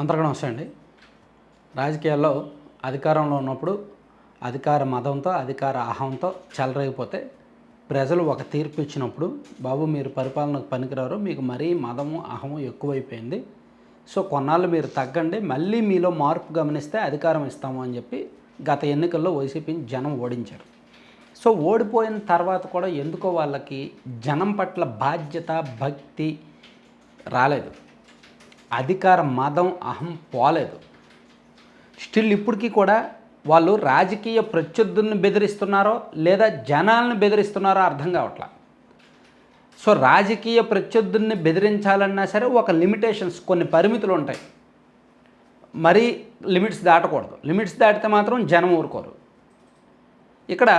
అంతర్గతం నమస్తే అండి రాజకీయాల్లో అధికారంలో ఉన్నప్పుడు అధికార మదంతో అధికార అహంతో చెలరైపోతే ప్రజలు ఒక తీర్పు ఇచ్చినప్పుడు బాబు మీరు పరిపాలనకు పనికిరారు మీకు మరీ మదము అహము ఎక్కువైపోయింది. సో కొన్నాళ్ళు మీరు తగ్గండి మళ్ళీ మీలో మార్పు గమనిస్తే అధికారం ఇస్తాము అని చెప్పి గత ఎన్నికల్లో వైసీపీని జనం ఓడించారు. సో ఓడిపోయిన తర్వాత కూడా ఎందుకో వాళ్ళకి జనం పట్ల బాధ్యత భక్తి రాలేదు. అధికార మదం అహం పోలేదు. స్టిల్ ఇప్పటికీ కూడా వాళ్ళు రాజకీయ ప్రత్యర్థులను బెదిరిస్తున్నారో లేదా జనాలను బెదిరిస్తున్నారో అర్థం కావట్లా. సో రాజకీయ ప్రత్యర్థుల్ని బెదిరించాలన్నా సరే ఒక లిమిటేషన్స్ కొన్ని పరిమితులు ఉంటాయి. మరీ లిమిట్స్ దాటకూడదు. లిమిట్స్ దాటితే మాత్రం జనం ఊరుకోరు. ఇక్కడ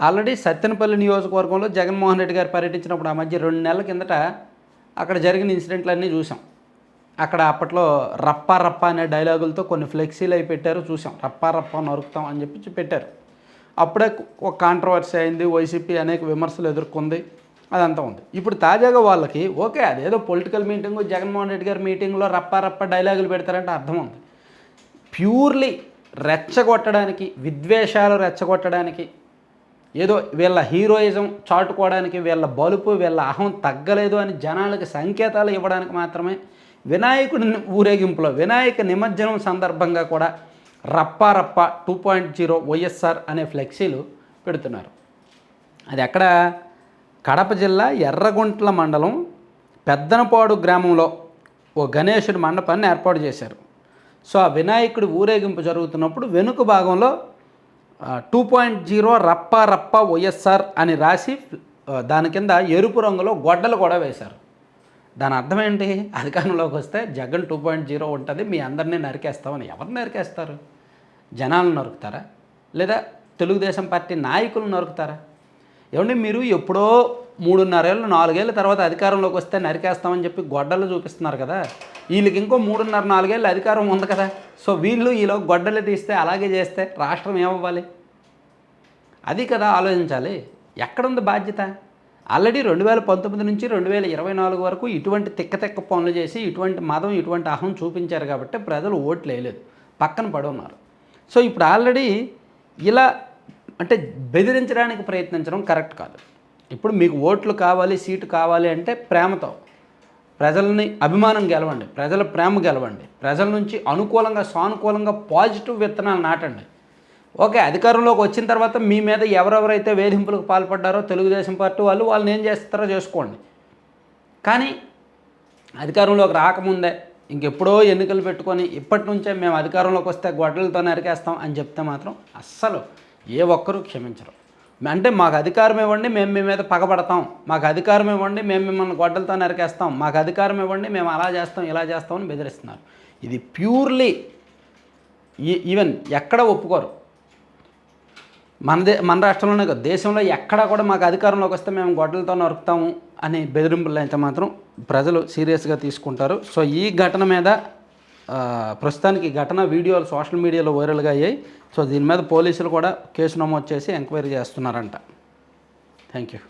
ఆల్రెడీ సత్తెనపల్లి నియోజకవర్గంలో జగన్మోహన్ రెడ్డి గారు పర్యటించినప్పుడు ఆ మధ్య రెండు నెలల కిందట అక్కడ జరిగిన ఇన్సిడెంట్లన్నీ చూసాం. అక్కడ అప్పట్లో రప్పా రప్పా అనే డైలాగులతో కొన్ని ఫ్లెక్సీలు అవి పెట్టారు చూసాం. రప్పా రప్పా నరుకుతాం అని చెప్పి పెట్టారు. అప్పుడే ఒక కాంట్రవర్సీ అయింది వైసీపీ అనేక విమర్శలు ఎదుర్కొంది అదంతా ఉంది. ఇప్పుడు తాజాగా వాళ్ళకి ఓకే అదేదో పొలిటికల్ మీటింగ్ జగన్మోహన్ రెడ్డి గారి మీటింగ్లో రప్పా రప్పా డైలాగులు పెడతారంటే అర్థం ఉంది. ప్యూర్లీ రెచ్చగొట్టడానికి విద్వేషాలు రెచ్చగొట్టడానికి ఏదో వీళ్ళ హీరోయిజం చాటుకోవడానికి వీళ్ళ బలుపు వీళ్ళ అహం తగ్గలేదు అని జనాలకు సంకేతాలు ఇవ్వడానికి మాత్రమే వినాయకుడి ఊరేగింపులో వినాయక నిమజ్జనం సందర్భంగా కూడా రప్పా రప్ప టూ పాయింట్ జీరో వైఎస్ఆర్ అనే ఫ్లెక్సీలు పెడుతున్నారు. అది ఎక్కడ? కడప జిల్లా ఎర్రగుంట్ల మండలం పెద్దనపాడు గ్రామంలో ఓ గణేశుడి మండపాన్ని ఏర్పాటు చేశారు. సో ఆ వినాయకుడి ఊరేగింపు జరుగుతున్నప్పుడు వెనుక భాగంలో టూ పాయింట్ జీరో రప్ప రప్ప వైఎస్ఆర్ అని రాసి దాని కింద ఎరుపు రంగులో గొడ్డలు కూడా వేశారు. దాని అర్థం ఏంటి? అధికారంలోకి వస్తే జగన్ టూ పాయింట్ జీరో ఉంటుంది మీ అందరినీ నరికేస్తామని ఎవరు నరికేస్తారు? జనాలను నరుకుతారా? లేదా తెలుగుదేశం పార్టీ నాయకులు నరుకుతారా? ఏమండి మీరు ఎప్పుడో మూడున్నరేళ్ళు నాలుగేళ్ళ తర్వాత అధికారంలోకి వస్తే నరికేస్తామని చెప్పి గొడ్డలు చూపిస్తున్నారు కదా. వీళ్ళకి ఇంకో మూడున్నర నాలుగేళ్ళు అధికారం ఉంది కదా. సో వీళ్ళు ఈలో గొడ్డలు తీస్తే అలాగే చేస్తే రాష్ట్రం ఏమవ్వాలి? అది కదా ఆలోచించాలి. ఎక్కడుంది బాధ్యత? ఆల్రెడీ రెండు వేల పంతొమ్మిది నుంచి రెండు వేల ఇరవై నాలుగు వరకు ఇటువంటి తిక్క తిక్క పనులు చేసి ఇటువంటి మదం ఇటువంటి అహం చూపించారు కాబట్టి ప్రజలు ఓట్లు వేయలేదు. పక్కన పడి ఉన్నారు సో ఇప్పుడు ఆల్రెడీ ఇలా అంటే బెదిరించడానికి ప్రయత్నించడం కరెక్ట్ కాదు. ఇప్పుడు మీకు ఓట్లు కావాలి సీటు కావాలి అంటే ప్రేమతో ప్రజల్ని అభిమానం గెలవండి ప్రజల ప్రేమ గెలవండి ప్రజల నుంచి అనుకూలంగా సానుకూలంగా పాజిటివ్ విత్తనాలు నాటండి. ఓకే అధికారంలోకి వచ్చిన తర్వాత మీ మీద ఎవరెవరైతే వేధింపులకు పాల్పడ్డారో తెలుగుదేశం పార్టీ వాళ్ళు వాళ్ళని ఏం చేస్తారో చేసుకోండి. కానీ అధికారంలోకి రాకముందే ఇంకెప్పుడో ఎన్నికలు పెట్టుకొని ఇప్పటి నుంచే మేము అధికారంలోకి వస్తే గొడ్డలతో నరికేస్తాం అని చెప్తే మాత్రం అస్సలు ఏ ఒక్కరూ క్షమించరు. అంటే మాకు అధికారం ఇవ్వండి మేము మీ మీద పగబడతాం. మాకు అధికారం ఇవ్వండి మేము మిమ్మల్ని గొడ్డలతో నరికేస్తాం మాకు అధికారం ఇవ్వండి మేము అలా చేస్తాం ఇలా చేస్తామని బెదిరిస్తున్నారు. ఇది ప్యూర్లీ ఈవెన్ ఎక్కడ ఒప్పుకోరు. మన దే మన రాష్ట్రంలోనే కాదు దేశంలో ఎక్కడా కూడా మాకు అధికారంలోకి వస్తే మేము గొడ్డలతో నరుకుతాము అని బెదిరింపులు అయితే మాత్రం ప్రజలు సీరియస్గా తీసుకుంటారు. సో ఈ ఘటన మీద ప్రస్తుతానికి ఘటన వీడియోలు సోషల్ మీడియాలో వైరల్గా అయ్యాయి. సో దీని మీద పోలీసులు కూడా కేసు నమోదు చేసి ఎంక్వైరీ చేస్తున్నారంట. Thank you